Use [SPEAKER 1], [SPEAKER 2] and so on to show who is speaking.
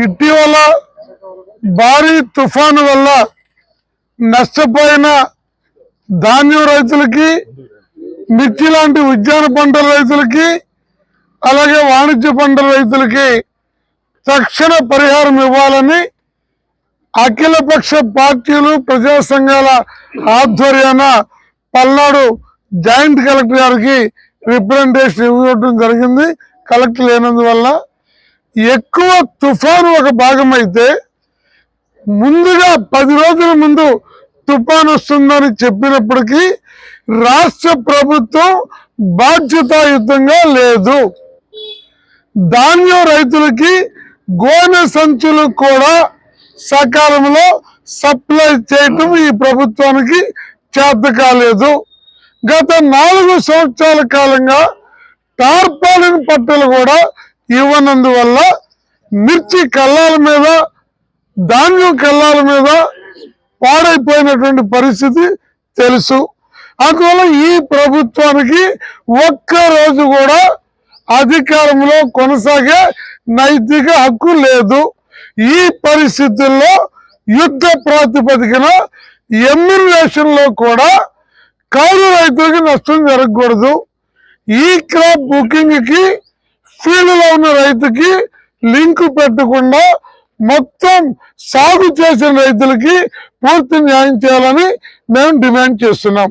[SPEAKER 1] ఇటీవల భారీ తుఫాను వల్ల నష్టపోయిన ధాన్యం రైతులకి మిర్చి లాంటి ఉద్యాన పంటల రైతులకి అలాగే వాణిజ్య పంటల రైతులకి తక్షణ పరిహారం ఇవ్వాలని అఖిలపక్ష పార్టీలు ప్రజా సంఘాల ఆధ్వర్యాన పల్నాడు జాయింట్ కలెక్టర్ గారికి రిప్రజెంటేషన్ ఇవ్వడం జరిగింది. కలెక్టర్ లేనందువల్ల ఎక్కువ తుఫాను ఒక భాగం అయితే ముందుగా పది రోజుల ముందు తుఫాన్ వస్తుందని చెప్పినప్పటికీ రాష్ట్ర ప్రభుత్వం బాధ్యతాయుతంగా లేదు. ధాన్యం రైతులకి గోనె సంచులు కూడా సకాలంలో సప్లై చేయటం ఈ ప్రభుత్వానికి చేత కాలేదు. గత నాలుగు సంవత్సరాల కాలంగా టార్పాలిన్ పట్టలు కూడా ఇవ్వనందువల్ల మిర్చి కళ్ళాల మీద ధాన్యం కళ్ళాల మీద పాడైపోయినటువంటి పరిస్థితి తెలుసు. అందువల్ల ఈ ప్రభుత్వానికి ఒక్క రోజు కూడా అధికారంలో కొనసాగే నైతిక హక్కు లేదు. ఈ పరిస్థితుల్లో యుద్ధ ప్రాతిపదికన ఎమ్మినేషన్ కూడా కౌలు రైతులకి నష్టం జరగకూడదు. ఈ క్రాప్ బుకింగ్కి ఫీల్డ్లో ఉన్న రైతుకి లింక్ పెట్టకుండా మొత్తం సాగు చేసిన రైతులకి పూర్తి న్యాయం చేయాలని మేము డిమాండ్ చేస్తున్నాం.